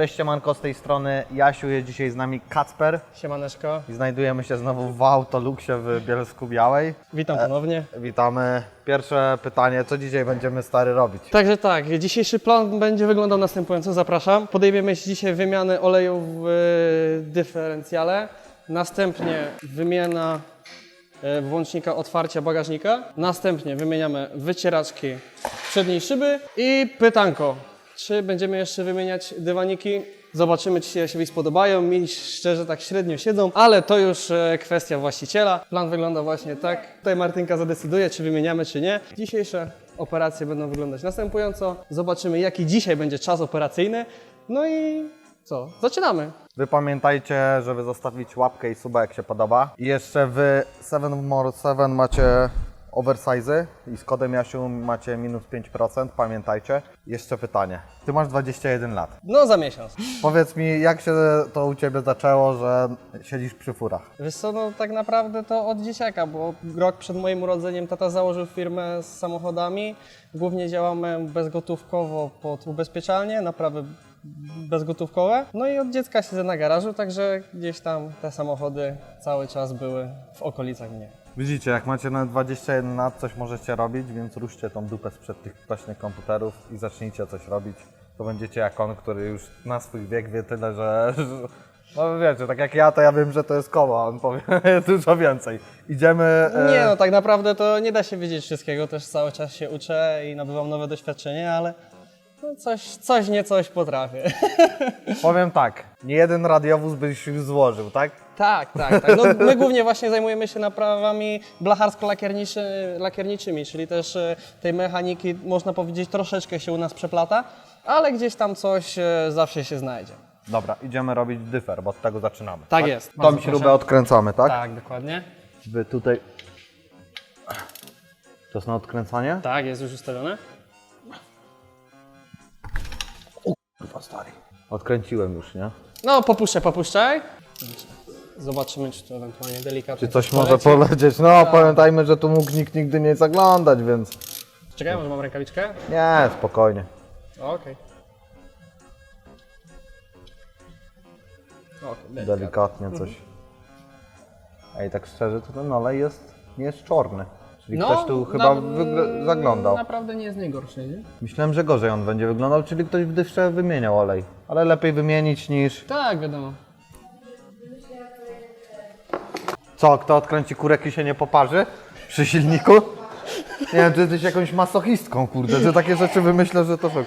Cześć siemanko, z tej strony Jasiu, jest dzisiaj z nami Kacper Siemaneczko, i znajdujemy się znowu w Autoluxie w Bielsku Białej. witam ponownie. Witamy. Pierwsze pytanie, co dzisiaj będziemy stary robić? Także tak, dzisiejszy plan będzie wyglądał następująco, zapraszam. Podejmiemy się dzisiaj wymiany oleju w e, dyferencjale, następnie wymiana e, włącznika otwarcia bagażnika, następnie wymieniamy wycieraczki przedniej szyby i pytanko, czy będziemy jeszcze wymieniać dywaniki? Zobaczymy, czy się mi spodobają. Mi szczerze tak średnio siedzą, ale to już e, kwestia właściciela. Plan wygląda właśnie tak. Tutaj Martynka zadecyduje, czy wymieniamy, czy nie. Dzisiejsze operacje będą wyglądać następująco. Zobaczymy, jaki dzisiaj będzie czas operacyjny. No i co? Zaczynamy. Wy pamiętajcie, żeby zostawić łapkę i suba jak się podoba. I jeszcze w 7 More 7 macie oversize i z kodem Jasiu macie minus 5%, pamiętajcie. Jeszcze pytanie. Ty masz 21 lat. No za miesiąc. Powiedz mi, jak się to u Ciebie zaczęło, że siedzisz przy furach? Wiesz co, no tak naprawdę to od dzieciaka, bo rok przed moim urodzeniem tata założył firmę z samochodami. Głównie działamy bezgotówkowo pod ubezpieczalnie, naprawy bezgotówkowe. No i od dziecka siedzę na garażu, także gdzieś tam te samochody cały czas były w okolicach mnie. Widzicie, jak macie na 21 lat, coś możecie robić, więc ruszcie tą dupę sprzed tych kwaśnych komputerów i zacznijcie coś robić. To będziecie jak on, który już na swój wiek wie tyle, że... no wiecie, tak jak ja, to ja wiem, że to jest koło, on powie dużo więcej. Idziemy... e, Nie no, tak naprawdę to nie da się wiedzieć wszystkiego, też cały czas się uczę i nabywam nowe doświadczenie, ale no coś, coś nie coś potrafię. Powiem tak, nie jeden radiowóz byś już złożył, tak? Tak, tak, tak. No, my głównie właśnie zajmujemy się naprawami blacharsko-lakierniczymi, czyli też e, tej mechaniki, można powiedzieć, troszeczkę się u nas przeplata, ale gdzieś tam coś e, zawsze się znajdzie. Dobra, idziemy robić dyfer, bo od tego zaczynamy. Tak jest. Tą śrubę proszę. odkręcamy, tak? Tak, dokładnie. Wy tutaj... To jest na odkręcanie? Tak, jest już ustawione. Kurwa stary. Odkręciłem już, nie? No, popuszczaj, popuszczaj. Zobaczymy, czy to ewentualnie delikatnie Czy coś poleci. może polecieć? No, pamiętajmy, że tu mógł nikt nigdy nie zaglądać, więc... Czekaj, może mam rękawiczkę? Nie, spokojnie. Okej. Okej, Delikatnie coś. Ej, tak szczerze, to ten olej jest, nie jest czarny. Czyli No, ktoś tu chyba na- zaglądał. Naprawdę nie jest najgorszy, nie? Myślałem, że gorzej on będzie wyglądał, czyli ktoś w dyszce wymieniał olej. Ale lepiej wymienić niż... Tak, wiadomo. Co, kto odkręci kurek i się nie poparzy? Przy silniku? Nie wiem, ty jesteś jakąś masochistką, kurde, że takie rzeczy wymyślę, że to szok.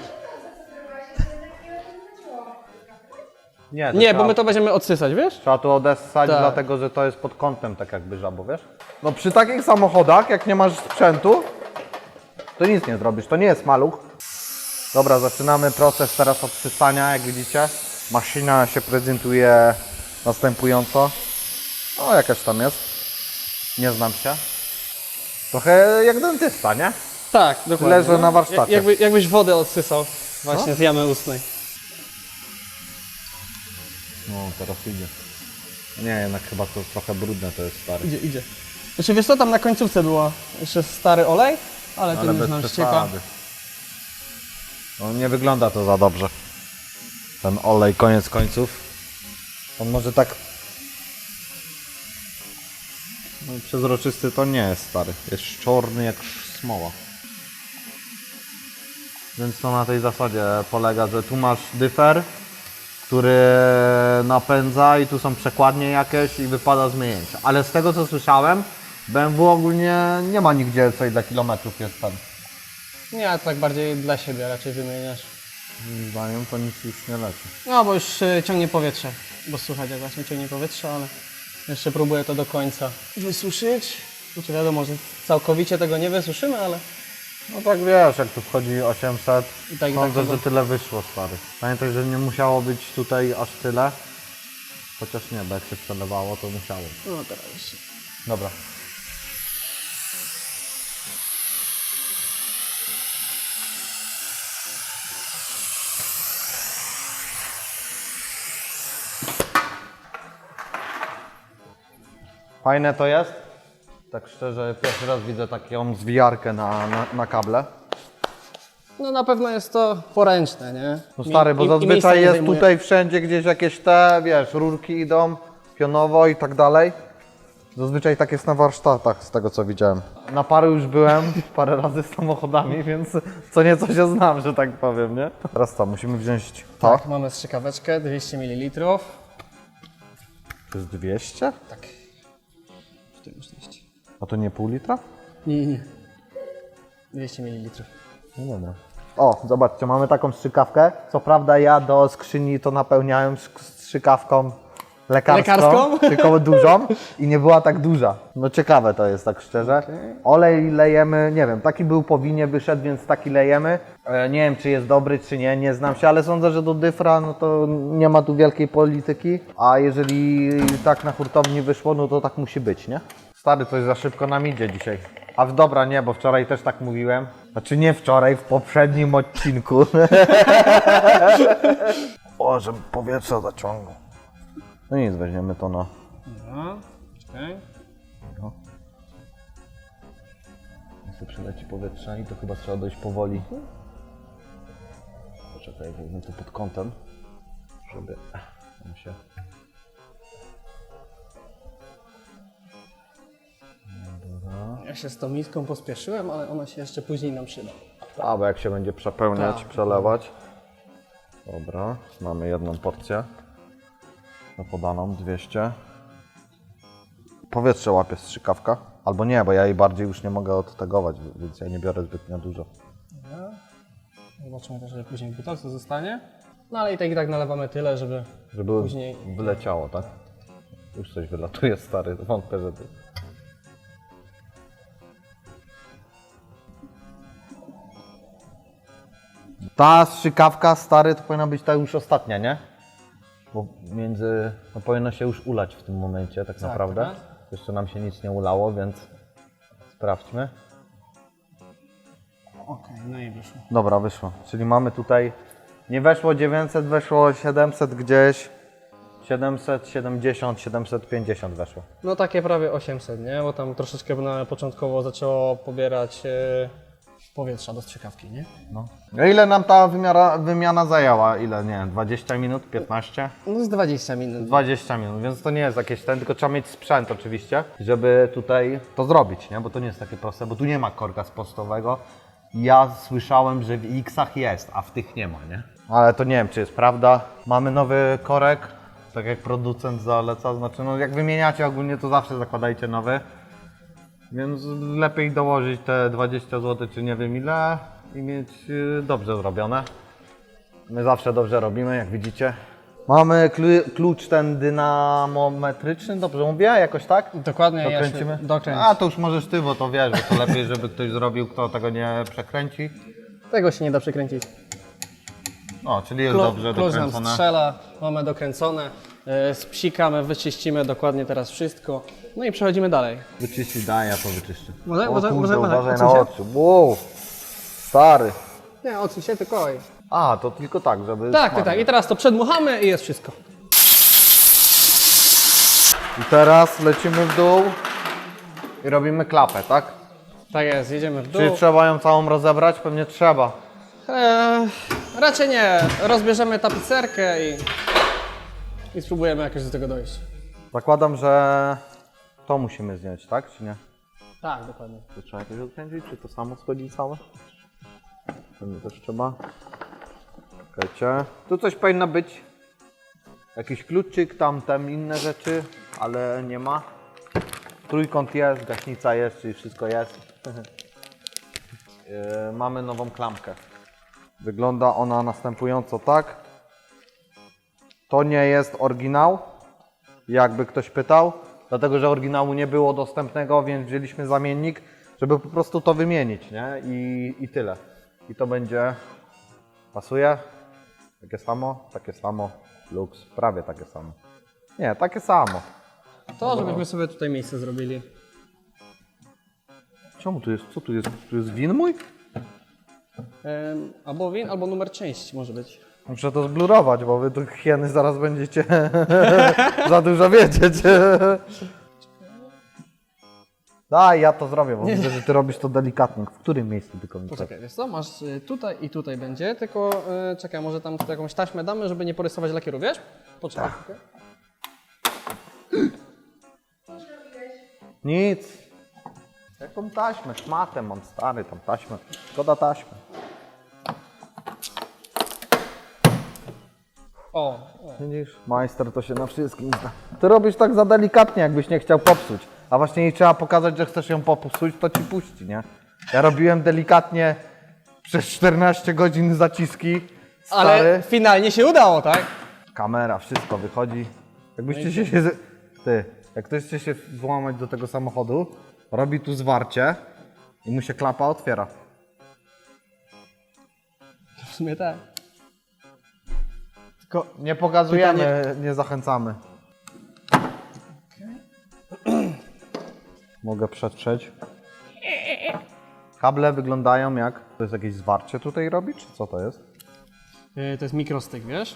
Nie, to Nie, trzeba, bo my to będziemy odsysać, wiesz? trzeba tu odessać, Tak. dlatego że to jest pod kątem tak jakby żabo, wiesz? No przy takich samochodach, jak nie masz sprzętu, to nic nie zrobisz, to nie jest maluch. Dobra, zaczynamy proces teraz odsysania, jak widzicie. Maszyna się prezentuje następująco. O, jakaś tam jest. Nie znam się. Trochę jak dentysta, nie? Tak, dokładnie. Leżę na warsztacie. Jakby, jakbyś wodę odsysał właśnie z jamy ustnej. No, teraz idzie. Nie, jednak chyba to trochę brudne to jest stary. Idzie, idzie. Znaczy wiesz co, tam na końcówce było jeszcze stary olej, ale, Ale ten już bez nam ścieka. przesady. No, nie wygląda to za dobrze. Ten olej, koniec końców. On może tak... No, przezroczysty to nie jest stary. Jest czarny jak smoła. Więc to na tej zasadzie polega, że tu masz dyfer, który napędza i tu są przekładnie jakieś i wypada zmienięcia. Ale z tego co słyszałem, BMW ogólnie nie ma nigdzie co ile kilometrów jest ten. Nie, a tak bardziej dla siebie raczej wymieniasz. Moim zdaniem to nic już nie leci. No, bo już y, ciągnie powietrze, bo słychać jak właśnie ciągnie powietrze, ale jeszcze próbuję to do końca wysuszyć. Znaczy wiadomo, że całkowicie tego nie wysuszymy, ale No tak wiesz, jak tu wchodzi 800, I tak, i sądzę, tak że tyle wyszło stary. Pamiętaj, że nie musiało być tutaj aż tyle. Chociaż nie, bo jak się przelewało, to musiało. no teraz jeszcze. Dobra. Fajne to jest. Tak szczerze, pierwszy raz widzę taką zwijarkę na, na, na kable. No na pewno jest to poręczne, nie? No stary, bo I- i- i miejsca zazwyczaj nie jest zajmuje. tutaj wszędzie gdzieś jakieś te, wiesz, rurki idą pionowo i tak dalej. Zazwyczaj tak jest na warsztatach, z tego co widziałem. Na paru już byłem, parę razy z samochodami, więc co nieco się znam, że tak powiem, nie? Teraz co, musimy wziąć to? Tak, mamy strzykaweczkę 200 ml. To jest 200? Tak. W tym możliwości. A to nie pół litra? Nie, nie. 200 ml. No dobra. O, zobaczcie, mamy taką strzykawkę. Co prawda ja do skrzyni to napełniałem sk- strzykawką lekarską, Lekarską? tylko dużą i nie była tak duża. No ciekawe to jest, tak szczerze. Olej lejemy, nie wiem, taki był po winie wyszedł, więc taki lejemy. E, nie wiem, czy jest dobry, czy nie, nie znam się, ale sądzę, że do dyfra no to nie ma tu wielkiej polityki. A jeżeli tak na hurtowni wyszło, no to tak musi być, nie? Stary, coś za szybko nam idzie dzisiaj. A w dobra nie, bo wczoraj też tak mówiłem. Znaczy nie wczoraj, w poprzednim odcinku. o, żeby powietrze zaciągnął. No nic, weźmiemy to na... Dobra, czekaj. Jak przyleci powietrze i to chyba trzeba dojść powoli. Poczekaj, weźmę to pod kątem, żeby on się... Ja się z tą miską pospieszyłem, ale ona się jeszcze później nam przyda. A, bo jak się będzie przepełniać, Tak. przelewać. Dobra, mamy jedną porcję. No podaną, 200. Powietrze łapie strzykawka. Albo nie, bo ja jej bardziej już nie mogę odtegować, więc ja nie biorę zbytnio dużo. Dobra. Zobaczymy też, że później butelce zostanie. No ale i tak i tak nalewamy tyle, żeby... Żeby Później- wyleciało, tak? Już coś wylatuje, stary, wątpię, że ty. Ta strzykawka, stary, to powinna być ta już ostatnia, nie? Bo między, no powinno się już ulać w tym momencie, tak, naprawdę. tak. Jeszcze nam się nic nie ulało, więc sprawdźmy. Okej, no i wyszło. Dobra, wyszło. Czyli mamy tutaj, nie weszło 900, weszło 700 gdzieś, 770, 750 weszło. No takie prawie 800, nie? Bo tam troszeczkę na początkowo zaczęło pobierać e, powietrza do strzykawki, nie? No. A ile nam ta wymiara, wymiana zajęła? Ile, nie wiem, 20 minut, 15? No z 20 minut. 20 minut, więc to nie jest jakieś ten, tylko trzeba mieć sprzęt oczywiście, żeby tutaj to zrobić, nie? Bo to nie jest takie proste, bo tu nie ma korka spostowego. Ja słyszałem, że w X-ach jest, a w tych nie ma, nie? Ale to nie wiem, czy jest prawda. Mamy nowy korek, tak jak producent zaleca, znaczy no jak wymieniacie ogólnie, to zawsze zakładajcie nowy. Więc lepiej dołożyć te 20 zł, czy nie wiem ile i mieć y, dobrze zrobione. My zawsze dobrze robimy, jak widzicie. Mamy klu- klucz ten dynamometryczny, dobrze mówię? Jakoś tak? Dokładnie, Dokręcimy? Jasiu, dokręć. A, to już możesz ty, bo to wiesz, że to lepiej, żeby ktoś zrobił, kto tego nie przekręci. Tego się nie da przekręcić. O, czyli jest Klu- dobrze klucz nam dokręcone. strzela, mamy dokręcone. E, spsikamy, wyczyścimy dokładnie teraz wszystko. No i przechodzimy dalej. Wyczyści, daj, ja to wyczyszczę. Może- o, może- kurde, może- może- uważaj odsuń na się. oczy. Wow, stary. Nie, odsuń się tylko. oj. A, to tylko tak, żeby... Tak, tak, tak. I teraz to przedmuchamy i jest wszystko. I teraz lecimy w dół i robimy klapę, tak? Tak jest, jedziemy w dół. Czy trzeba ją całą rozebrać? Pewnie trzeba. Eee, raczej nie. Rozbierzemy tapicerkę i, i spróbujemy jakoś do tego dojść. Zakładam, że to musimy zdjąć, tak? Czy nie? Tak, dokładnie. To trzeba jakoś odkręcić? Czy to samo schodzi całe? Pewnie też trzeba. Czekajcie. Tu coś powinno być. Jakiś kluczyk, tam, tam inne rzeczy, ale nie ma. Trójkąt jest, gaśnica jest, czyli wszystko jest. Yy, mamy nową klamkę. Wygląda ona następująco tak. To nie jest oryginał, jakby ktoś pytał, dlatego że oryginału nie było dostępnego, więc wzięliśmy zamiennik, żeby po prostu to wymienić, nie? I, i tyle. I to będzie. Pasuje? Takie samo? Takie samo. Lux, prawie takie samo. Nie, takie samo. To, żebyśmy sobie tutaj miejsce zrobili. Czemu tu jest? Co tu jest? Tu jest win mój? Em, albo win, albo numer części może być. Muszę to zblurować, bo wy tu hieny zaraz będziecie za dużo wiedzieć. Daj, ja to zrobię, bo widzę, że ty robisz to delikatnie. W którym miejscu tylko mi Poczekaj, wiesz co, masz y, tutaj i tutaj będzie, tylko y, czekaj, może tam tutaj jakąś taśmę damy, żeby nie porysować lakieru, wiesz? Poczekaj. okej. Nic. Jaką taśmę? Szmatę mam stary, tam taśmę. Szkoda taśmy. O, o. Widzisz, majster to się na wszystkim zna. Ty robisz tak za delikatnie, jakbyś nie chciał popsuć. A właśnie jej trzeba pokazać, że chcesz ją popsuć, to ci puści, nie? Ja robiłem delikatnie przez 14 godzin zaciski. Stary. Ale finalnie się udało, tak? Kamera, wszystko wychodzi. Jakbyście się... się z- Ty, jak ktoś chce się włamać do tego samochodu, robi tu zwarcie i mu się klapa otwiera. W sumie tak. Tylko Nie pokazujemy, nie zachęcamy. Mogę przetrzeć. Kable wyglądają jak... To jest jakieś zwarcie tutaj robi, czy co to jest? y, to jest mikrostyk, wiesz?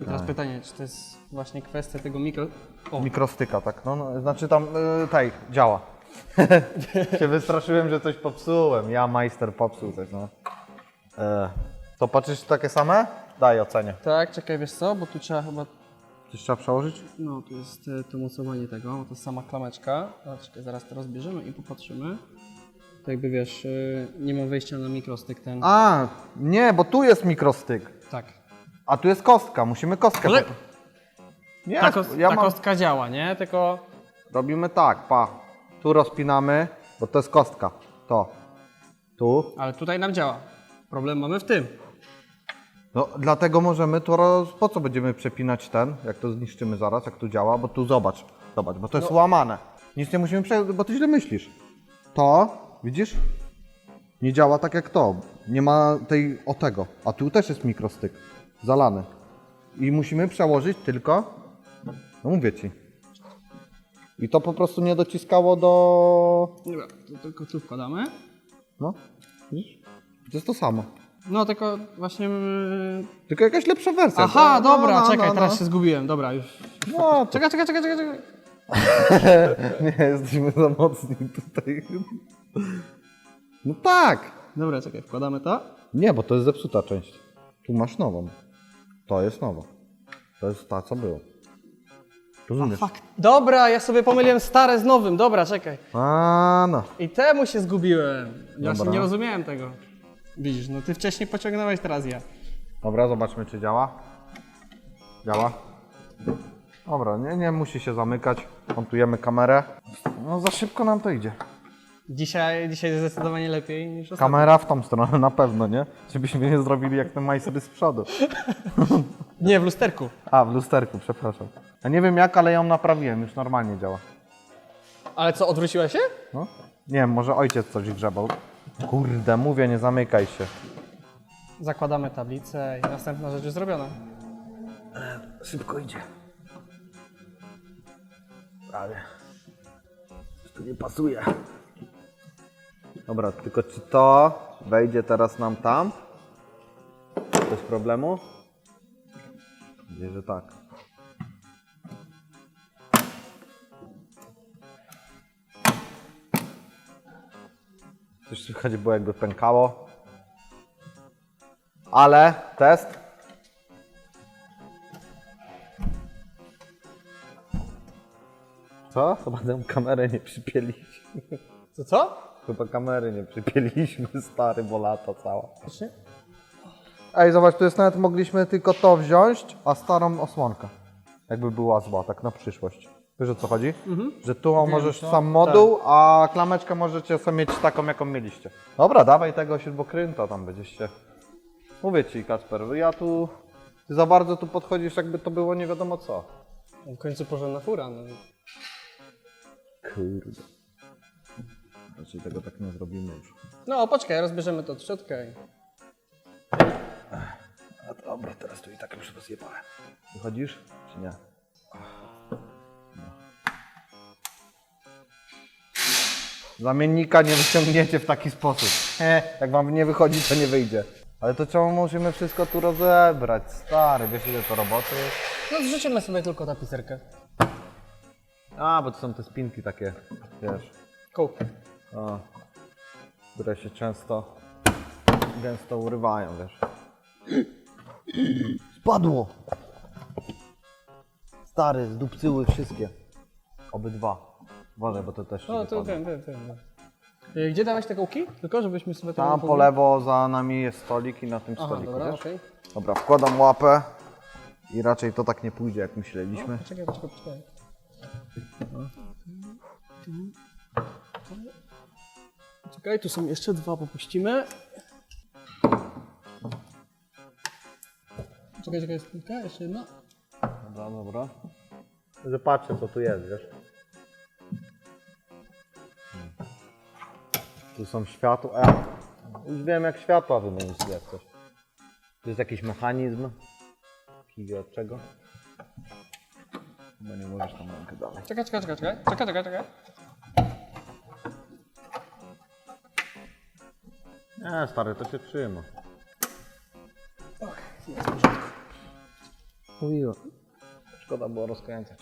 I teraz pytanie, czy to jest właśnie kwestia tego mikro... O, Mikrostyka, tak? No, no znaczy tam, yy, tej, działa. się wystraszyłem, że coś popsułem. Ja, majster, popsuł coś, no. E, to patrzysz takie same? Daj ocenię. tak, czekaj, wiesz co, bo tu trzeba chyba... Coś trzeba przełożyć? No, tu jest y, to mocowanie tego, bo to jest sama klameczka. A, czekaj, zaraz to rozbierzemy i popatrzymy. To jakby wiesz, y, nie ma wejścia na mikrostyk ten. A, nie, bo tu jest mikrostyk. Tak. A tu jest kostka, musimy kostkę. Ale po- Nie, ta, kos- ja ta mam... kostka działa, nie? Tylko... Robimy tak, pa. Tu rozpinamy, bo to jest kostka. To. Tu. Ale tutaj nam działa. Problem mamy w tym. No, dlatego możemy tu roz... Po co będziemy przepinać ten, jak to zniszczymy zaraz, jak tu działa, bo tu zobacz. Zobacz, bo to jest łamane. Nic nie musimy prze... bo ty źle myślisz. To, widzisz? Nie działa tak jak to. Nie ma tej o tego. A tu też jest mikrostyk. Zalany. I musimy przełożyć tylko. No mówię ci. I to po prostu nie dociskało do. Dobra, to tylko tu wkładamy. No. Widzisz? To jest to samo. No tylko właśnie... y, Tylko jakaś lepsza wersja. Aha, No, dobra, no, czekaj, no, teraz no. się zgubiłem. Dobra, już. No, to Czekaj, czekaj, czekaj, czekaj, czekaj. Nie, jesteśmy za mocni tutaj. No tak. Dobra, czekaj, wkładamy to. Nie, bo to jest zepsuta część. Tu masz nową. To jest nowa. To jest ta, co było. Rozumiesz? Fuck. Dobra, ja sobie pomyliłem stare z nowym. Dobra, czekaj. A, no. I temu się zgubiłem. Ja się Dobra. nie rozumiałem tego. Widzisz, no ty wcześniej pociągnąłeś, teraz ja. Dobra, zobaczmy, czy działa. Działa. Dobra, nie, nie musi się zamykać. Montujemy kamerę. No za szybko nam to idzie. Dzisiaj, dzisiaj zdecydowanie lepiej niż ostatnio. Kamera w tą stronę na pewno, nie? Żebyśmy nie zrobili jak ten majster z przodu. Nie, w lusterku. A, w lusterku, przepraszam. Ja nie wiem jak, ale ją naprawiłem, już normalnie działa. Ale co, odwróciła się? No? Nie wiem, może ojciec coś grzebał. Kurde, mówię, nie zamykaj się. Zakładamy tablicę i następna rzecz jest zrobiona. Szybko idzie. Prawie. Tu nie pasuje. Dobra, tylko czy to wejdzie teraz nam tam? Bez problemu? Nadzieję, że tak. Coś słychać było jakby pękało. Ale test. Co? Chyba tę kamerę nie przypieliśmy. Co, co? Chyba kamery nie przypieliśmy, stary, bo lata cała. Faktycznie? Ej, zobacz, tu jest nawet mogliśmy tylko to wziąć, a starą osłonkę. Jakby była zła, tak na przyszłość. Wiesz o co chodzi? Że tu możesz co? sam moduł, a klameczkę możecie sobie mieć taką, jaką mieliście. Dobra, dawaj tego śrubokręta, tam będziesz się... Mówię ci, Kacper, ja tu... Ty za bardzo tu podchodzisz, jakby to było nie wiadomo co. W końcu porządna fura. No. Kurde. Raczej tego tak nie zrobimy już. no, poczekaj, rozbierzemy to od środka i... A dobra, teraz tu i tak już rozjebałem. Wychodzisz, czy nie? Zamiennika nie wyciągniecie w taki sposób. He, jak wam nie wychodzi, to nie wyjdzie. Ale to czemu musimy wszystko tu rozebrać? Stary, wiesz ile to roboty? No, zrzucimy sobie tylko tapicerkę. A, bo to są te spinki takie, wiesz. kołki. A, które się często gęsto urywają, wiesz. Spadło! Stary, zdupcyły wszystkie. Obydwa. Uważaj, bo to też ci No, to wypadnie. wiem, wiem. Y, Gdzie dałeś te kołki? Tylko żebyśmy sobie tego Tam po lewo za nami jest stolik i na tym Aha, stoliku, dobra, wiesz? okej. Dobra, wkładam łapę i raczej to tak nie pójdzie, jak myśleliśmy. Poczekaj, poczekaj, poczekaj. Czekaj, tu są jeszcze dwa, popuścimy. Czekaj, czekaj, spółka, jeszcze jedna. Dobra, dobra. Że patrzę, co tu jest, wiesz. Tu są światła. Ja już wiem, jak światła wymienić, jak coś. Tu jest jakiś mechanizm. Kiwi od czego? Chyba nie możesz tam rękę dalej. Czekaj, czekaj, czekaj, czekaj, czekaj, czekaj, czekaj. Nie, stary, to się trzyma. Mówiłem. Szkoda było rozkręcać.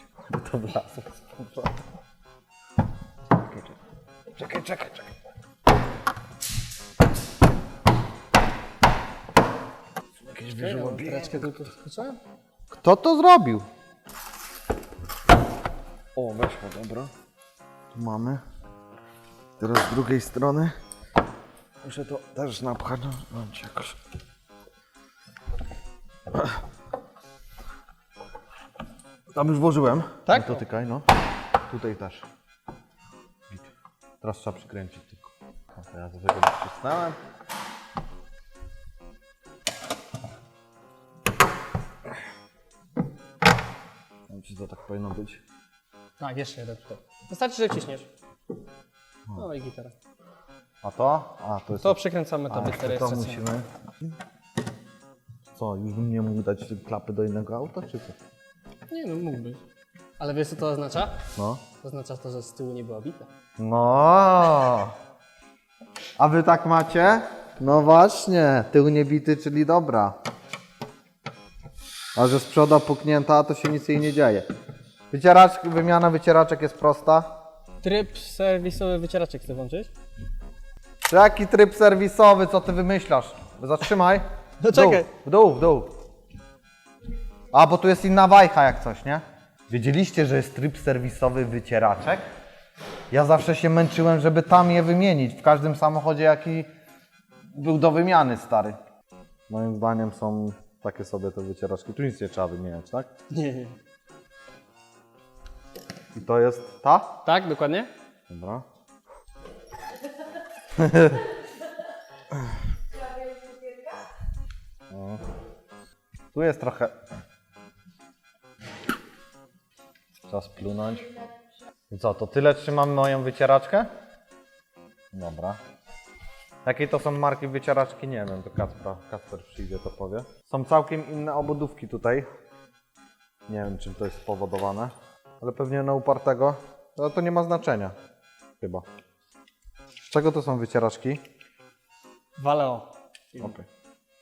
To wlazło z powrotem. Czekaj, czekaj, czekaj, Jakieś wyżłobienie. Treczkę tylko wskoczę. Kto to zrobił? O, weszło, dobra. Tu mamy. Teraz z drugiej strony. Muszę to też napchać. no, Mam jakoś. Tam już włożyłem. Tak? Nie dotykaj, no. Tutaj też. Teraz trzeba przykręcić tylko. Ja do tego przycisnąłem. Czy to tak powinno być. Tak, jeszcze jeden tutaj. Wystarczy, że wciśniesz. No i gitara. A to? A, to jest... To przykręcamy A, tabliczkę jeszcze to rejestracyjną. musimy... Co, już bym nie mógł dać klapy do innego auta, czy co? Nie no, mógłbyś. Ale wiesz co to oznacza? No. To oznacza to, że z tyłu nie była bita. No. A wy tak macie? No właśnie, tył niebity, czyli dobra. A że z przodu puknięta, to się nic jej nie dzieje. Wycieracz, wymiana wycieraczek jest prosta. Tryb serwisowy wycieraczek chcę włączyć? Jaki tryb serwisowy, co ty wymyślasz? Zatrzymaj. No W dół, czekaj. W dół, w dół. A, bo tu jest inna wajcha jak coś, nie? Wiedzieliście, że jest tryb serwisowy wycieraczek? Ja zawsze się męczyłem, żeby tam je wymienić. W każdym samochodzie, jaki był do wymiany, stary. Moim zdaniem są takie sobie te wycieraczki. Tu nic nie trzeba wymieniać, tak? Nie, nie. I to jest ta? Tak, dokładnie? Dobra. O. Tu jest trochę. Trzeba splunąć. I co, to tyle trzymamy moją wycieraczkę? Dobra. Jakie to są marki wycieraczki? Nie wiem, to Kacper, Kacper przyjdzie, to powie. Są całkiem inne obudówki tutaj. Nie wiem, czym to jest spowodowane, ale pewnie na upartego. Ale to nie ma znaczenia. Chyba. Z czego to są wycieraczki? Valeo. Okej.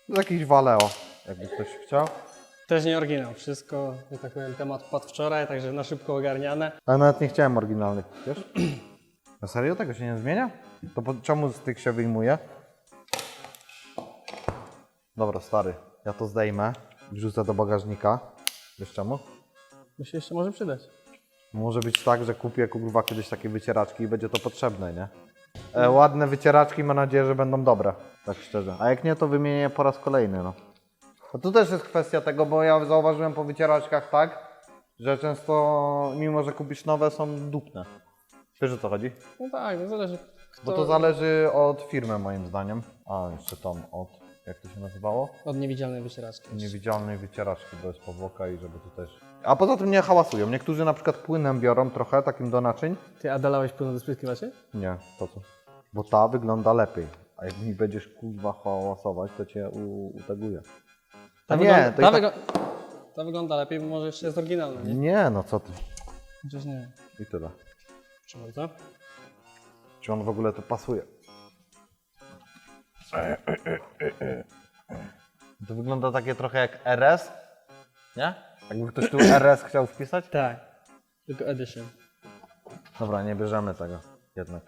Jest jakiś Valeo, jakby ktoś chciał. Też nie oryginał. Wszystko, że tak powiem, temat padł wczoraj, także na szybko ogarniane. Ale nawet nie chciałem oryginalnych, wiesz? Na serio tego się nie zmienia? To po, czemu z tych się wyjmuje? Dobra, stary. Ja to zdejmę. Wrzucę do bagażnika. Wiesz czemu? Bo się jeszcze może przydać. Może być tak, że kupię kurwa kiedyś takie wycieraczki i będzie to potrzebne, nie? E, ładne wycieraczki, mam nadzieję, że będą dobre. Tak szczerze. A jak nie, to wymienię po raz kolejny, no. A tu też jest kwestia tego, bo ja zauważyłem po wycieraczkach tak, że często, mimo że kupisz nowe, są dupne. Wiesz o co chodzi? No tak, no zależy. Bo to zależy od firmy moim zdaniem. A, jeszcze tam od, jak to się nazywało? Od niewidzialnej wycieraczki. Niewidzialnej wycieraczki, bo jest powłoka i żeby tu też... A poza tym nie hałasują. Niektórzy na przykład płynem biorą trochę, takim do naczyń. Ty, a dolałeś płynę do spryskiwaczy? Nie, po co? Bo ta wygląda lepiej. A jak mi będziesz kurwa hałasować, to cię u, uteguję. Ta, A wygląda, nie, to ta, tak... ta wygląda lepiej, bo może jeszcze jest oryginalna, nie? Nie, no co ty. Chociaż nie. I tyle. Proszę bardzo. Czy on w ogóle to pasuje? To wygląda takie trochę jak RS, nie? Jakby ktoś tu RS chciał wpisać? Tak. Tylko edition. Dobra, nie bierzemy tego jednak.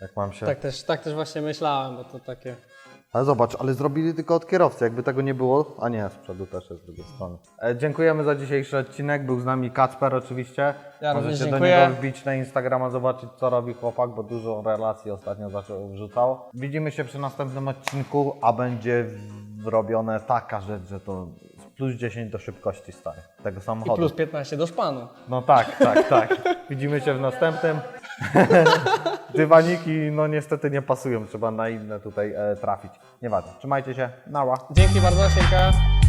Jak mam się... Tak też, tak też właśnie myślałem, bo to takie... Ale zobacz, ale zrobili tylko od kierowcy, jakby tego nie było. A nie, z przodu też jest z drugiej strony. E, dziękujemy za dzisiejszy odcinek. Był z nami Kacper oczywiście. Ja Możecie do dziękuję. niego wbić na Instagrama, zobaczyć co robi chłopak, bo dużo relacji ostatnio zaczął wrzucał. Widzimy się przy następnym odcinku, a będzie w- robione taka rzecz, że to plus 10 do szybkości stary tego I samochodu. plus 15 do szpanu. No tak, tak, tak. Widzimy się w następnym. Dywaniki no niestety nie pasują, trzeba na inne tutaj e, trafić. Nieważne, trzymajcie się, nała. Dzięki bardzo, Sienka.